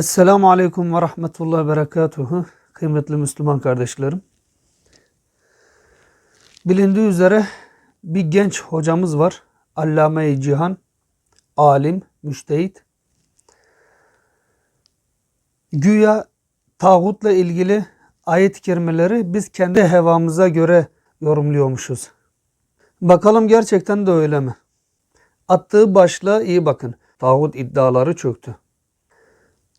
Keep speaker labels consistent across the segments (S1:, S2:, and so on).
S1: Esselamu Aleyküm ve Rahmetullahi ve Berekatuhu. Kıymetli Müslüman kardeşlerim. Bilindiği üzere bir genç hocamız var. Allame-i Cihan, alim, müştehit. Güya tağutla ilgili ayet-i kerimeleri biz kendi hevamıza göre yorumluyormuşuz. Bakalım gerçekten de öyle mi? Attığı başlığa iyi bakın. Tağut iddiaları çöktü.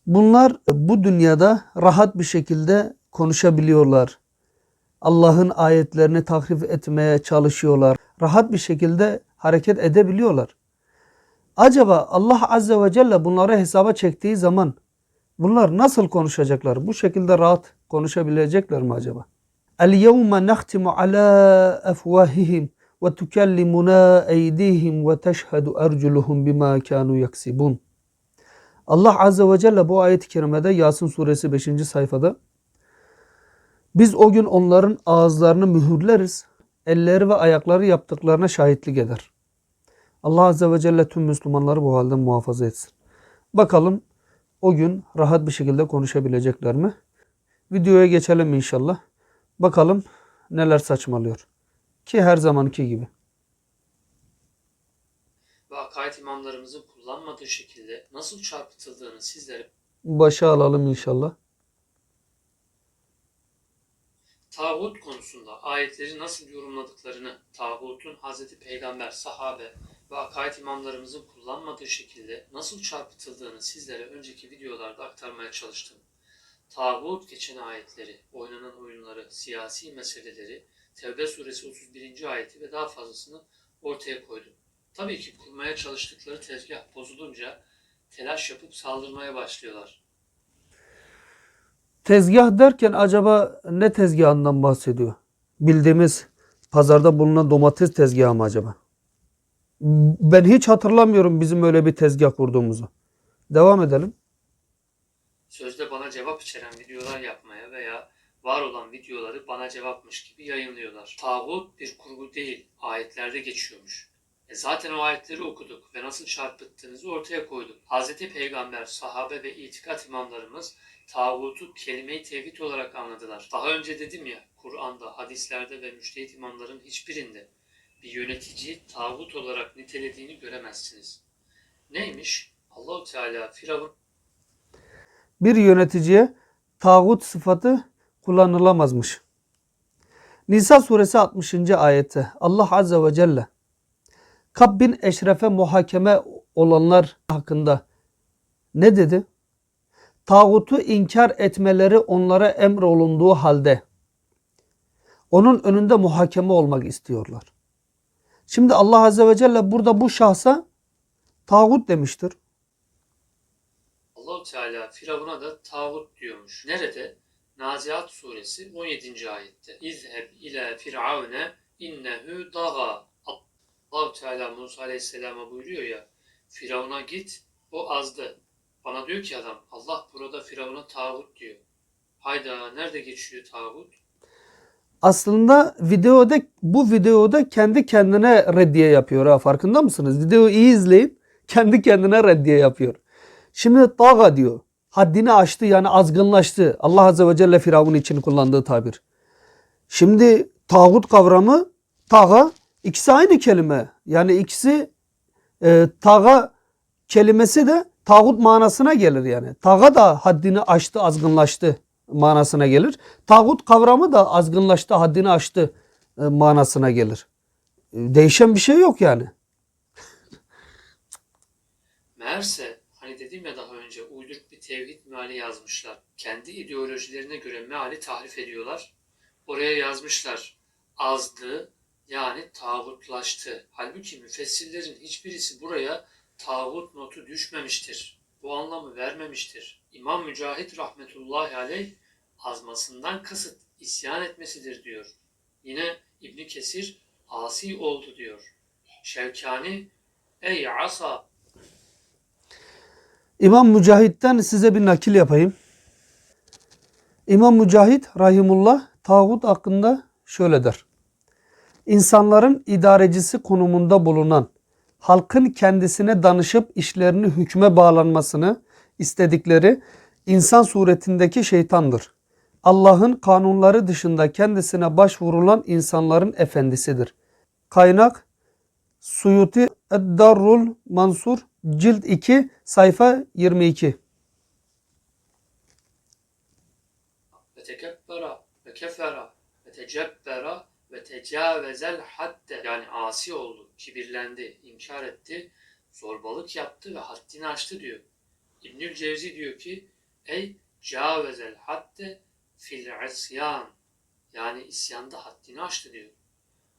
S1: Bunlar bu dünyada rahat bir şekilde konuşabiliyorlar. Allah'ın ayetlerini tahrif etmeye çalışıyorlar. Rahat bir şekilde hareket edebiliyorlar. Acaba Allah Azze ve Celle bunları hesaba çektiği zaman bunlar nasıl konuşacaklar? Bu şekilde rahat konuşabilecekler mi acaba? El yevme nahtimu ala efvahihim ve tukellimuna eydihim ve teşhedü erculuhum bima kanu yaksibun. Allah Azze ve Celle bu ayet-i kerimede Yasin suresi 5. sayfada biz o gün onların ağızlarını mühürleriz, elleri ve ayakları yaptıklarına şahitlik eder. Allah Azze ve Celle tüm Müslümanları bu halden muhafaza etsin. Bakalım o gün rahat bir şekilde konuşabilecekler mi? Videoya geçelim inşallah. Bakalım neler saçmalıyor. Ki her zamanki gibi.
S2: ve akaid imamlarımızın kullanmadığı şekilde nasıl çarpıtıldığını sizlere
S1: Başa alalım inşallah.
S2: tağut konusunda ayetleri nasıl yorumladıklarını, tağutun Hz. Peygamber, sahabe ve akaid imamlarımızın kullanmadığı şekilde nasıl çarpıtıldığını sizlere önceki videolarda aktarmaya çalıştım. Tağut geçen ayetleri, oynanan oyunları, siyasi meseleleri, Tevbe suresi 31. ayeti ve daha fazlasını ortaya koydum. Tabii ki kurmaya çalıştıkları tezgah bozulunca telaş yapıp saldırmaya başlıyorlar.
S1: Tezgah derken acaba ne tezgahından bahsediyor? Bildiğimiz pazarda bulunan domates tezgahı mı acaba? Ben hiç hatırlamıyorum bizim öyle bir tezgah kurduğumuzu. Devam edelim.
S2: Sözde bana cevap içeren videolar yapmaya veya var olan videoları bana cevapmış gibi yayınlıyorlar. Tağut bir kurgu değil, ayetlerde geçiyormuş. E zaten o ayetleri okuduk ve nasıl çarpıttığınızı ortaya koyduk. Hz. Peygamber, sahabe ve itikat imamlarımız tağutu kelime-i tevhid olarak anladılar. Daha önce dedim ya, Kur'an'da, hadislerde ve müştehit imamların hiçbirinde bir yöneticiyi tağut olarak nitelediğini göremezsiniz. Neymiş? Allahu Teala Firavun
S1: Bir yöneticiye tağut sıfatı kullanılamazmış. Nisa suresi 60. ayette Allah Azze ve Celle Kab bin Eşref'e muhakeme olanlar hakkında ne dedi? Tağutu inkar etmeleri onlara emrolunduğu halde onun önünde muhakeme olmak istiyorlar. Şimdi Allah Azze ve Celle burada bu şahsa tağut demiştir.
S2: Allahu Teala Firavun'a da tağut diyormuş. Nerede? Naziat suresi 17. ayette. İzheb ila firavune innehu daga. Allahu Teala Musa Aleyhisselam'a buyuruyor ya. Firavun'a git o azdı. Bana diyor ki adam Allah burada Firavun'a tağut diyor. Hayda nerede geçiyor tağut?
S1: Aslında videoda bu videoda kendi kendine reddiye yapıyor ha farkında mısınız? Videoyu iyi izleyin. Kendi kendine reddiye yapıyor. Şimdi taga diyor. Haddini aştı yani azgınlaştı. Allah Azze ve Celle Firavun için kullandığı tabir. Şimdi tağut kavramı taga ikisi aynı kelime. Yani ikisi e, taga kelimesi de tağut manasına gelir yani. Taga da haddini aştı, azgınlaştı manasına gelir. Tağut kavramı da azgınlaştı, haddini aştı e, manasına gelir. E, Değişen bir şey yok yani.
S2: Meğerse hani dedim ya daha önce uyduruk bir tevhid meali yazmışlar. Kendi ideolojilerine göre meali tahrif ediyorlar. Oraya yazmışlar azdı yani tağutlaştı. Halbuki müfessirlerin hiçbirisi buraya tağut notu düşmemiştir. Bu anlamı vermemiştir. İmam Mücahit rahmetullahi aleyh azmasından kasıt isyan etmesidir diyor. Yine İbni Kesir asi oldu diyor. Şevkani ey asa
S1: İmam Mücahit'ten size bir nakil yapayım. İmam Mücahit rahimullah tağut hakkında şöyle der. İnsanların idarecisi konumunda bulunan, halkın kendisine danışıp işlerini hükme bağlanmasını istedikleri insan suretindeki şeytandır. Allah'ın kanunları dışında kendisine başvurulan insanların efendisidir. Kaynak Suyuti Eddarrul Mansur cilt 2 sayfa 22.
S2: ve tekebbera ve kefera ve tecebbera ve tecavezel hadde yani asi oldu, kibirlendi, inkar etti, zorbalık yaptı ve haddini aştı diyor. İbnül Cevzi diyor ki ey cavezel hadde fil isyan yani isyanda haddini aştı diyor.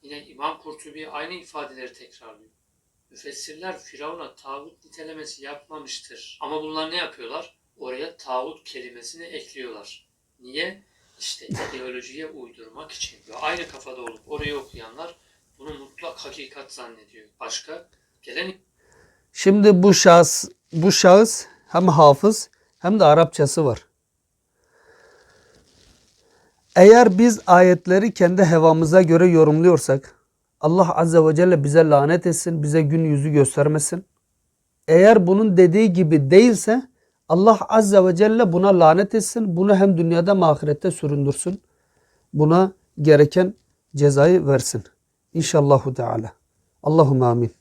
S2: Yine İmam Kurtubi aynı ifadeleri tekrarlıyor. Müfessirler Firavun'a tağut nitelemesi yapmamıştır. Ama bunlar ne yapıyorlar? Oraya tağut kelimesini ekliyorlar. Niye? İşte ideolojiye uydurmak için. Ve aynı kafada olup orayı okuyanlar bunu mutlak hakikat zannediyor. Başka gelen
S1: Şimdi bu şahıs bu şahıs hem hafız hem de Arapçası var. Eğer biz ayetleri kendi hevamıza göre yorumluyorsak Allah Azze ve Celle bize lanet etsin, bize gün yüzü göstermesin. Eğer bunun dediği gibi değilse Allah Azze ve Celle buna lanet etsin. Bunu hem dünyada hem ahirette süründürsün. Buna gereken cezayı versin. İnşallahu Teala. Allahümme amin.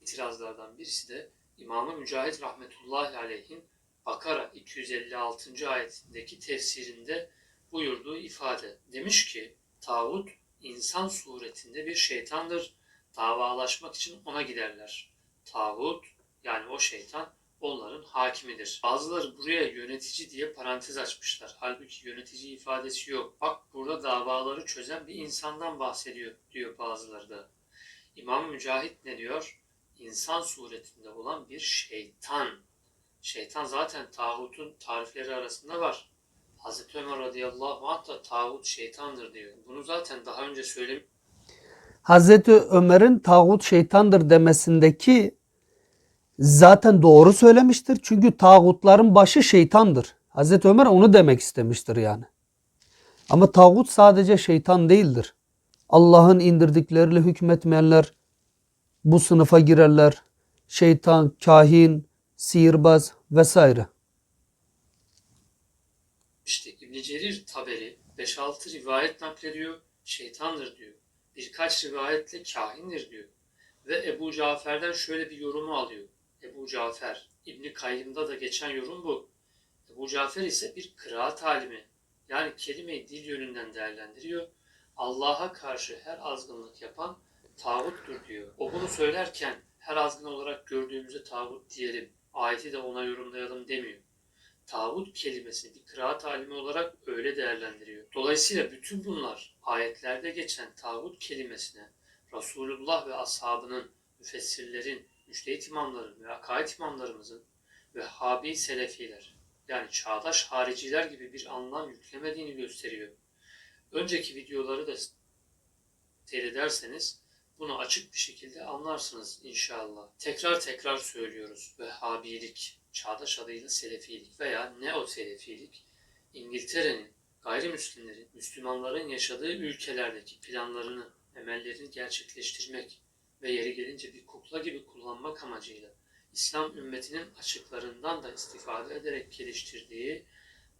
S2: itirazlardan birisi de İmam-ı Mücahit rahmetullahi aleyhin Bakara 256. ayetindeki tefsirinde buyurduğu ifade. Demiş ki tağut insan suretinde bir şeytandır. Davalaşmak için ona giderler. Tağut yani o şeytan onların hakimidir. Bazıları buraya yönetici diye parantez açmışlar. Halbuki yönetici ifadesi yok. Bak burada davaları çözen bir insandan bahsediyor diyor bazıları da. İmam Mücahit ne diyor? İnsan suretinde olan bir şeytan. Şeytan zaten tağutun tarifleri arasında var. Hazreti Ömer radıyallahu anh da tağut şeytandır diyor. Bunu zaten daha önce söylemiş.
S1: Hazreti Ömer'in tağut şeytandır demesindeki zaten doğru söylemiştir. Çünkü tağutların başı şeytandır. Hazreti Ömer onu demek istemiştir yani. Ama tağut sadece şeytan değildir. Allah'ın indirdikleriyle hükmetmeyenler bu sınıfa girerler. Şeytan, kahin, sihirbaz vesaire.
S2: İşte İbn Cerir Taberi 5-6 rivayet naklediyor. Şeytandır diyor. Birkaç rivayetle kahindir diyor. Ve Ebu Cafer'den şöyle bir yorumu alıyor. Ebu Cafer, İbni Kayyım'da da geçen yorum bu. Ebu Cafer ise bir kıraat alimi. Yani kelimeyi dil yönünden değerlendiriyor. Allah'a karşı her azgınlık yapan tağuttur diyor. O bunu söylerken her azgın olarak gördüğümüzde tağut diyelim. Ayeti de ona yorumlayalım demiyor. Tağut kelimesini bir kıraat alimi olarak öyle değerlendiriyor. Dolayısıyla bütün bunlar ayetlerde geçen tağut kelimesine Resulullah ve ashabının, müfessirlerin, müştehit imamların ve akaid imamlarımızın ve Habi Selefiler yani çağdaş hariciler gibi bir anlam yüklemediğini gösteriyor. Önceki videoları da seyrederseniz bunu açık bir şekilde anlarsınız inşallah. Tekrar tekrar söylüyoruz. Vehhabilik, çağdaş adıyla Selefilik veya Neo-Selefilik, İngiltere'nin, gayrimüslimlerin, Müslümanların yaşadığı ülkelerdeki planlarını, emellerini gerçekleştirmek ve yeri gelince bir kukla gibi kullanmak amacıyla İslam ümmetinin açıklarından da istifade ederek geliştirdiği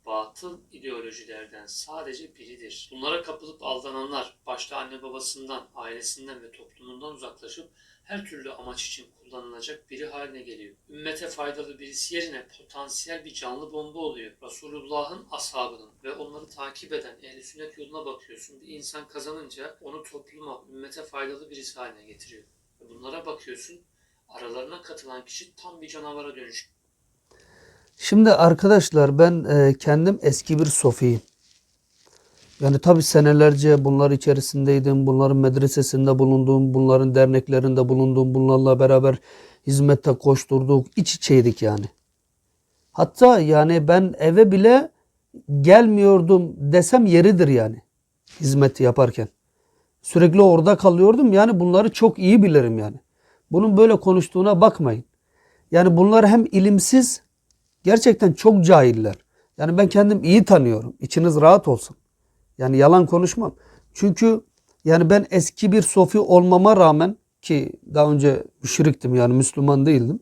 S2: batıl ideolojilerden sadece biridir. Bunlara kapılıp aldananlar başta anne babasından, ailesinden ve toplumundan uzaklaşıp her türlü amaç için kullanılacak biri haline geliyor. Ümmete faydalı birisi yerine potansiyel bir canlı bomba oluyor. Resulullah'ın ashabının ve onları takip eden ehli sünnet yoluna bakıyorsun. Bir insan kazanınca onu topluma, ümmete faydalı birisi haline getiriyor. Bunlara bakıyorsun. Aralarına katılan kişi tam bir canavara dönüşüyor.
S1: Şimdi arkadaşlar ben e, kendim eski bir sofiyim. Yani tabi senelerce bunlar içerisindeydim. Bunların medresesinde bulundum. Bunların derneklerinde bulundum. Bunlarla beraber hizmette koşturduk. İç içeydik yani. Hatta yani ben eve bile gelmiyordum desem yeridir yani. Hizmet yaparken. Sürekli orada kalıyordum. Yani bunları çok iyi bilirim yani. Bunun böyle konuştuğuna bakmayın. Yani bunlar hem ilimsiz gerçekten çok cahiller. Yani ben kendim iyi tanıyorum. İçiniz rahat olsun. Yani yalan konuşmam. Çünkü yani ben eski bir sofi olmama rağmen ki daha önce müşriktim yani Müslüman değildim.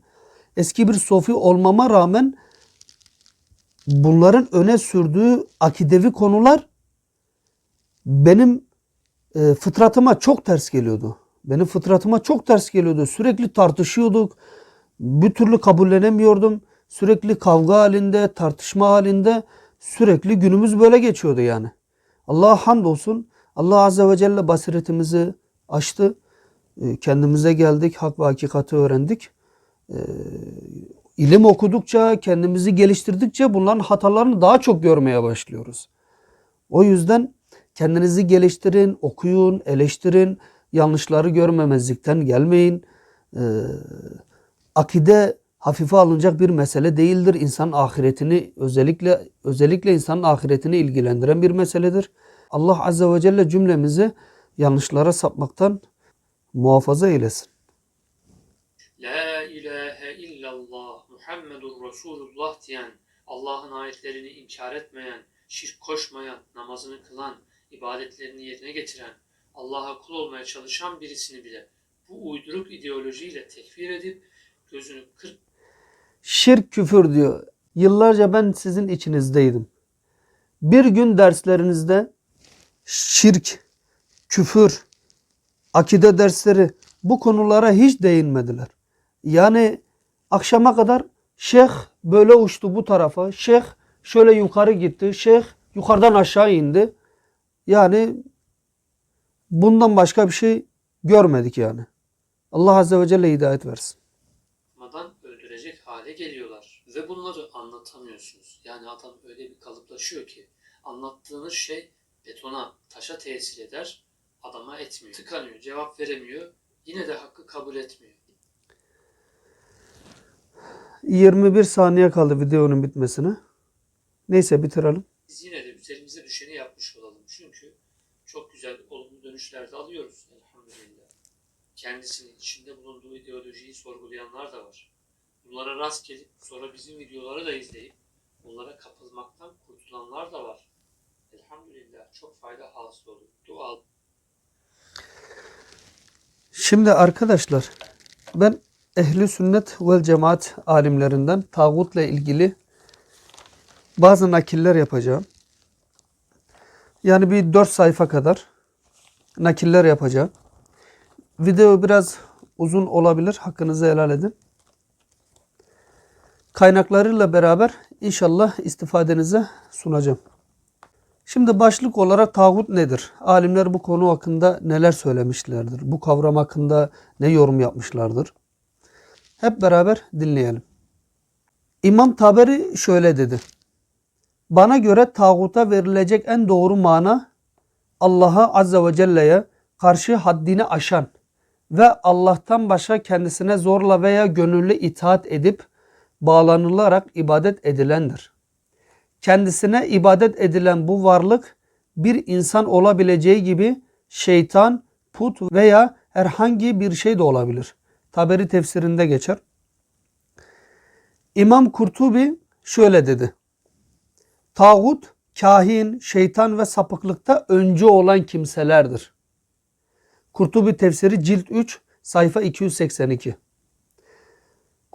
S1: Eski bir sofi olmama rağmen bunların öne sürdüğü akidevi konular benim e, fıtratıma çok ters geliyordu. Benim fıtratıma çok ters geliyordu. Sürekli tartışıyorduk. Bir türlü kabullenemiyordum. Sürekli kavga halinde, tartışma halinde sürekli günümüz böyle geçiyordu yani. Allah'a hamdolsun. Allah Azze ve Celle basiretimizi açtı. E, Kendimize geldik. Hak ve hakikati öğrendik. E, İlim okudukça, kendimizi geliştirdikçe bunların hatalarını daha çok görmeye başlıyoruz. O yüzden kendinizi geliştirin, okuyun, eleştirin. Yanlışları görmemezlikten gelmeyin. Ee, akide hafife alınacak bir mesele değildir. İnsan ahiretini özellikle özellikle insanın ahiretini ilgilendiren bir meseledir. Allah azze ve celle cümlemizi yanlışlara sapmaktan muhafaza eylesin.
S2: La ilahe illallah Muhammedur Resulullah diyen, Allah'ın ayetlerini inkar etmeyen, şirk koşmayan, namazını kılan, ibadetlerini yerine getiren, Allah'a kul olmaya çalışan birisini bile bu uyduruk ideolojiyle tekfir edip gözünü kırp
S1: Şirk küfür diyor. Yıllarca ben sizin içinizdeydim. Bir gün derslerinizde şirk, küfür, akide dersleri bu konulara hiç değinmediler. Yani akşama kadar şeyh böyle uçtu bu tarafa, şeyh şöyle yukarı gitti, şeyh yukarıdan aşağı indi. Yani bundan başka bir şey görmedik yani. Allah Azze ve Celle hidayet versin.
S2: Ve bunları anlatamıyorsunuz. Yani adam öyle bir kalıplaşıyor ki anlattığınız şey betona, taşa tesir eder, adama etmiyor. Tıkanıyor, cevap veremiyor, yine de hakkı kabul etmiyor.
S1: 21 saniye kaldı videonun bitmesine. Neyse bitirelim.
S2: Biz yine de üzerimize düşeni yapmış olalım. Çünkü çok güzel olumlu dönüşler de alıyoruz elhamdülillah. Kendisinin içinde bulunduğu ideolojiyi sorgulayanlar da var. Bunlara rast gelip sonra bizim videoları da izleyip bunlara kapılmaktan kurtulanlar da var. Elhamdülillah çok fayda hasıl olur. Dua
S1: Şimdi arkadaşlar ben ehli sünnet vel cemaat alimlerinden tağutla ilgili bazı nakiller yapacağım. Yani bir 4 sayfa kadar nakiller yapacağım. Video biraz uzun olabilir. Hakkınızı helal edin. Kaynaklarıyla beraber inşallah istifadenize sunacağım. Şimdi başlık olarak tağut nedir? Alimler bu konu hakkında neler söylemişlerdir? Bu kavram hakkında ne yorum yapmışlardır? Hep beraber dinleyelim. İmam Taberi şöyle dedi. Bana göre tağuta verilecek en doğru mana Allah'a Azze ve Celle'ye karşı haddini aşan ve Allah'tan başka kendisine zorla veya gönüllü itaat edip bağlanılarak ibadet edilendir kendisine ibadet edilen bu varlık bir insan olabileceği gibi şeytan, put veya herhangi bir şey de olabilir. Taberi tefsirinde geçer. İmam Kurtubi şöyle dedi. Tağut, kahin, şeytan ve sapıklıkta öncü olan kimselerdir. Kurtubi tefsiri cilt 3 sayfa 282.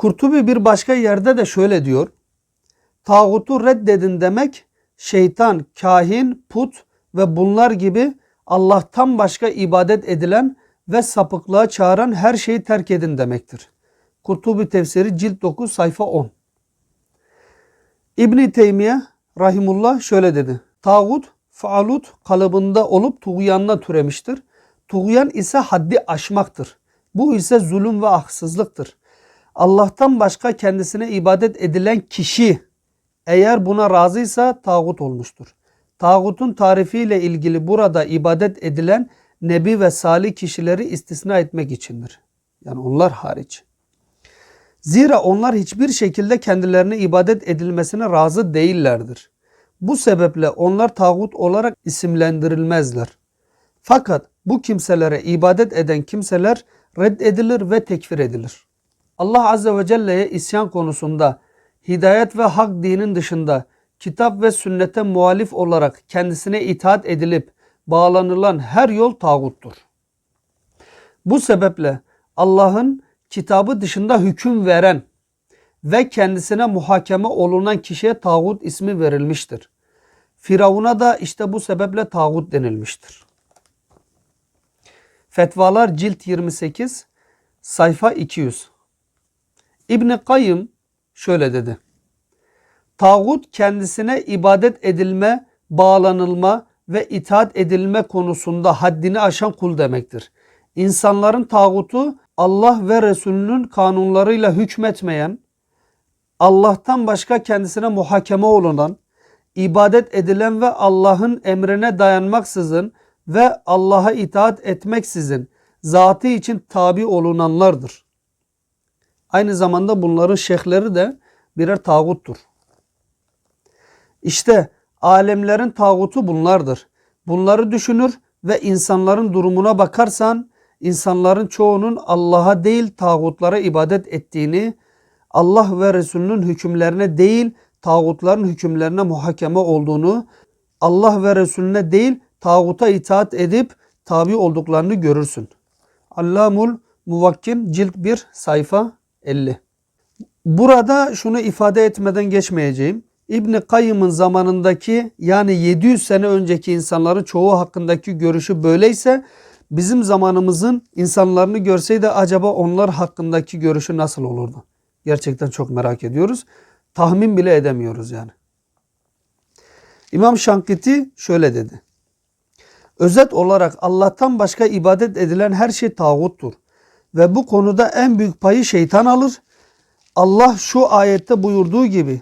S1: Kurtubi bir başka yerde de şöyle diyor. Tağutu reddedin demek şeytan, kahin, put ve bunlar gibi Allah'tan başka ibadet edilen ve sapıklığa çağıran her şeyi terk edin demektir. Kurtubi tefsiri cilt 9 sayfa 10. İbni Teymiye rahimullah şöyle dedi. Tağut, faalut kalıbında olup tuğyanla türemiştir. Tuğyan ise haddi aşmaktır. Bu ise zulüm ve haksızlıktır. Allah'tan başka kendisine ibadet edilen kişi eğer buna razıysa tağut olmuştur. Tağutun tarifiyle ilgili burada ibadet edilen nebi ve salih kişileri istisna etmek içindir. Yani onlar hariç. Zira onlar hiçbir şekilde kendilerine ibadet edilmesine razı değillerdir. Bu sebeple onlar tağut olarak isimlendirilmezler. Fakat bu kimselere ibadet eden kimseler reddedilir ve tekfir edilir. Allah Azze ve Celle'ye isyan konusunda hidayet ve hak dinin dışında kitap ve sünnete muhalif olarak kendisine itaat edilip bağlanılan her yol tağuttur. Bu sebeple Allah'ın kitabı dışında hüküm veren ve kendisine muhakeme olunan kişiye tağut ismi verilmiştir. Firavun'a da işte bu sebeple tağut denilmiştir. Fetvalar cilt 28 sayfa 200. İbn Kayyım şöyle dedi. Tağut kendisine ibadet edilme, bağlanılma ve itaat edilme konusunda haddini aşan kul demektir. İnsanların tağutu Allah ve Resulünün kanunlarıyla hükmetmeyen, Allah'tan başka kendisine muhakeme olunan, ibadet edilen ve Allah'ın emrine dayanmaksızın ve Allah'a itaat etmeksizin zatı için tabi olunanlardır. Aynı zamanda bunların şeyhleri de birer tağuttur. İşte alemlerin tağutu bunlardır. Bunları düşünür ve insanların durumuna bakarsan insanların çoğunun Allah'a değil tağutlara ibadet ettiğini, Allah ve Resulünün hükümlerine değil tağutların hükümlerine muhakeme olduğunu, Allah ve Resulüne değil tağuta itaat edip tabi olduklarını görürsün. Allamul Muvakkin cilt 1 sayfa 50. Burada şunu ifade etmeden geçmeyeceğim. İbn Kayyım'ın zamanındaki yani 700 sene önceki insanların çoğu hakkındaki görüşü böyleyse bizim zamanımızın insanlarını görseydi acaba onlar hakkındaki görüşü nasıl olurdu? Gerçekten çok merak ediyoruz. Tahmin bile edemiyoruz yani. İmam Şankiti şöyle dedi. Özet olarak Allah'tan başka ibadet edilen her şey tağuttur. Ve bu konuda en büyük payı şeytan alır. Allah şu ayette buyurduğu gibi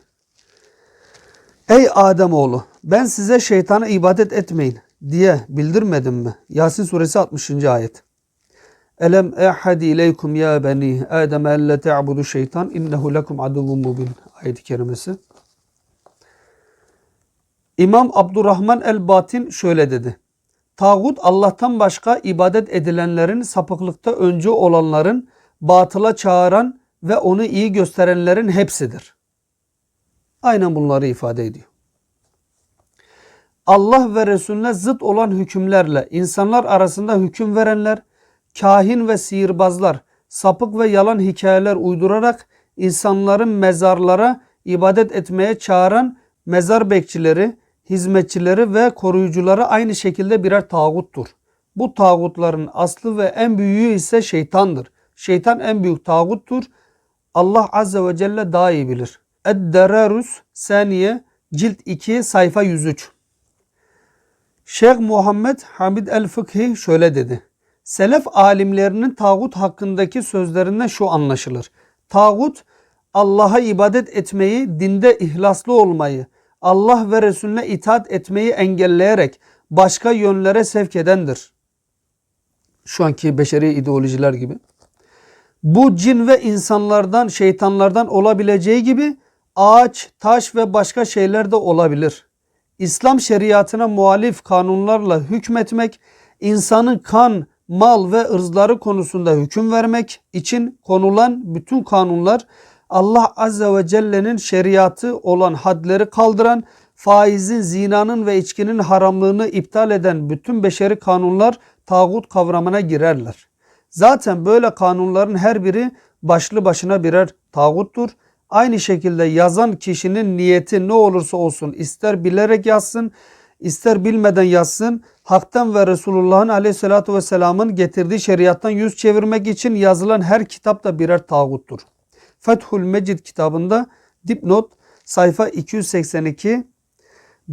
S1: Ey Ademoğlu ben size şeytana ibadet etmeyin diye bildirmedim mi? Yasin suresi 60. ayet. Elem ehadi ileykum ya beni Adem elle te'budu şeytan innehu lekum aduvun mubin ayet-i kerimesi. İmam Abdurrahman el-Batin şöyle dedi. Tağut Allah'tan başka ibadet edilenlerin sapıklıkta öncü olanların batıla çağıran ve onu iyi gösterenlerin hepsidir. Aynen bunları ifade ediyor. Allah ve Resulüne zıt olan hükümlerle insanlar arasında hüküm verenler, kahin ve sihirbazlar, sapık ve yalan hikayeler uydurarak insanların mezarlara ibadet etmeye çağıran mezar bekçileri, hizmetçileri ve koruyucuları aynı şekilde birer tağuttur. Bu tağutların aslı ve en büyüğü ise şeytandır. Şeytan en büyük tağuttur. Allah Azze ve Celle daha iyi bilir. Ed-Derarus Saniye cilt 2 sayfa 103. Şeyh Muhammed Hamid el-Fıkhi şöyle dedi. Selef alimlerinin tağut hakkındaki sözlerinden şu anlaşılır. Tağut Allah'a ibadet etmeyi, dinde ihlaslı olmayı, Allah ve Resulüne itaat etmeyi engelleyerek başka yönlere sevk edendir. Şu anki beşeri ideolojiler gibi. Bu cin ve insanlardan, şeytanlardan olabileceği gibi ağaç, taş ve başka şeyler de olabilir. İslam şeriatına muhalif kanunlarla hükmetmek, insanın kan, mal ve ırzları konusunda hüküm vermek için konulan bütün kanunlar Allah Azze ve Celle'nin şeriatı olan hadleri kaldıran, faizin, zinanın ve içkinin haramlığını iptal eden bütün beşeri kanunlar tağut kavramına girerler. Zaten böyle kanunların her biri başlı başına birer tağuttur. Aynı şekilde yazan kişinin niyeti ne olursa olsun ister bilerek yazsın ister bilmeden yazsın haktan ve Resulullah'ın aleyhissalatü vesselamın getirdiği şeriattan yüz çevirmek için yazılan her kitap da birer tağuttur. Fethül Mecid kitabında dipnot sayfa 282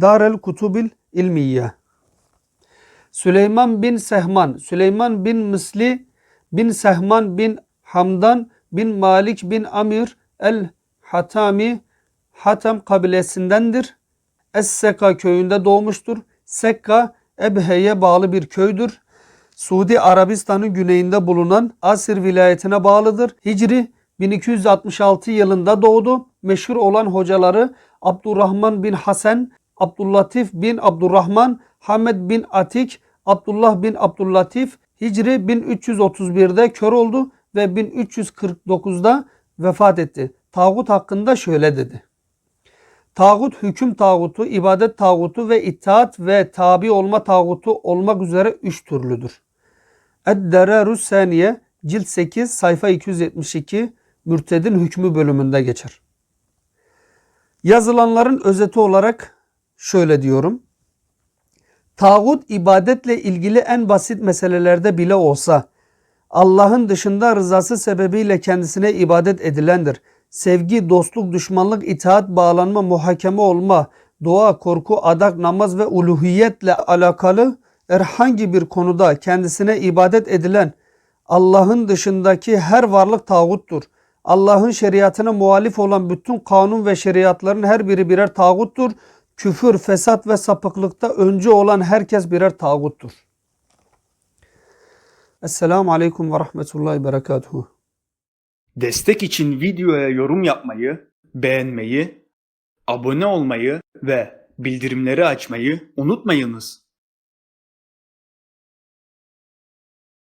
S1: Darel Kutubil İlmiye Süleyman bin Sehman, Süleyman bin Misli bin Sehman bin Hamdan bin Malik bin Amir el Hatami Hatem kabilesindendir. Es-Seka köyünde doğmuştur. Sekka Ebhe'ye bağlı bir köydür. Suudi Arabistan'ın güneyinde bulunan Asir vilayetine bağlıdır. Hicri 1266 yılında doğdu. Meşhur olan hocaları Abdurrahman bin Hasan, Abdüllatif bin Abdurrahman, Hamed bin Atik, Abdullah bin Abdüllatif Hicri 1331'de kör oldu ve 1349'da vefat etti. Tağut hakkında şöyle dedi. Tağut hüküm tağutu, ibadet tağutu ve itaat ve tabi olma tağutu olmak üzere üç türlüdür. Ed-Derarus Saniye cilt 8 sayfa 272 mürtedin hükmü bölümünde geçer. Yazılanların özeti olarak şöyle diyorum. Tağut ibadetle ilgili en basit meselelerde bile olsa Allah'ın dışında rızası sebebiyle kendisine ibadet edilendir. Sevgi, dostluk, düşmanlık, itaat, bağlanma, muhakeme olma, dua, korku, adak, namaz ve uluhiyetle alakalı herhangi bir konuda kendisine ibadet edilen Allah'ın dışındaki her varlık tağuttur. Allah'ın şeriatına muhalif olan bütün kanun ve şeriatların her biri birer tağuttur. Küfür, fesat ve sapıklıkta öncü olan herkes birer tağuttur. Esselamu Aleyküm ve Rahmetullahi Berekatuhu.
S3: Destek için videoya yorum yapmayı, beğenmeyi, abone olmayı ve bildirimleri açmayı unutmayınız.